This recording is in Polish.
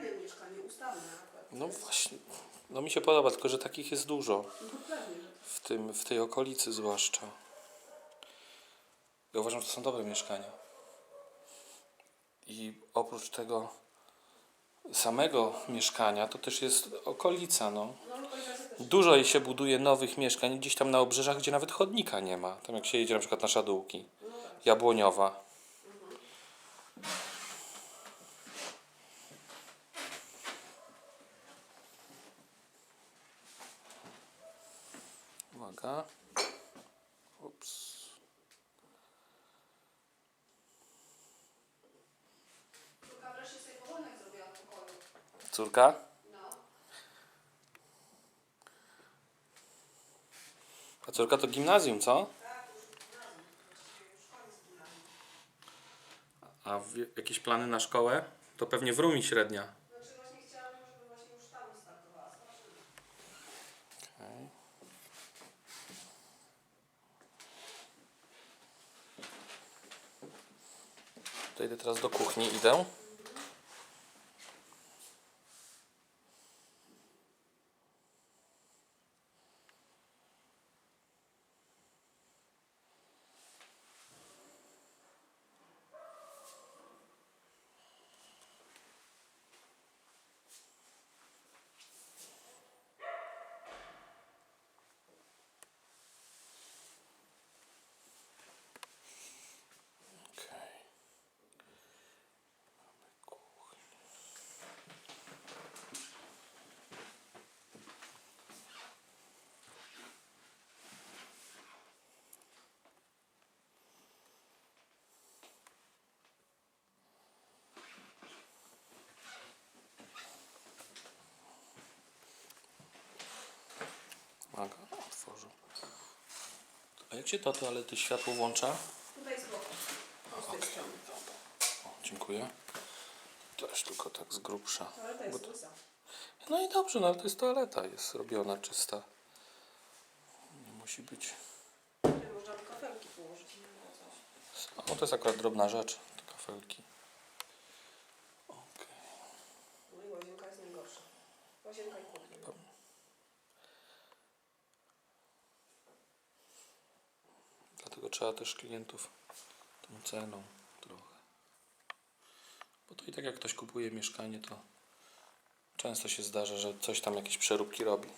mieszkanie ustawne akurat. No właśnie, no mi się podoba, tylko że takich jest dużo. No pewnie, że W, tym, w tej okolicy zwłaszcza. Ja uważam, że to są dobre mieszkania. I oprócz tego samego mieszkania, to też jest okolica, no. no. Dużo jej się buduje nowych mieszkań gdzieś tam na obrzeżach, gdzie nawet chodnika nie ma. Tam jak się jedzie na przykład na Szadółki. No tak. Jabłoniowa. Uwaga. Ups. Córka wreszcie sobie porządek zrobiła w pokoju. Córka? No. A córka to gimnazjum, co? Tak. A w- jakieś plany na szkołę? To pewnie w Rumi średnia. Znaczy właśnie chciałam, żeby właśnie już tam startowała. Zobaczymy. Okej. To idę teraz do kuchni, idę. Okej. Mamy kuchnię. Uwaga, otworzył. A jak się to toalety światło włącza? Tutaj z boku. O, z tej strony. O, dziękuję. Też tylko tak z grubsza. Toaleta jest łysa. No i dobrze, no ale to jest toaleta, jest robiona czysta. Nie musi być. Można by kafelki położyć. Nie wiem, coś. O, to jest akurat drobna rzecz, te kafelki. Okej. No i łazienka jest najgorsza. Łazienka i trzeba też klientów tą ceną trochę. Bo to i tak jak ktoś kupuje mieszkanie, to często się zdarza, że coś tam jakieś przeróbki robi.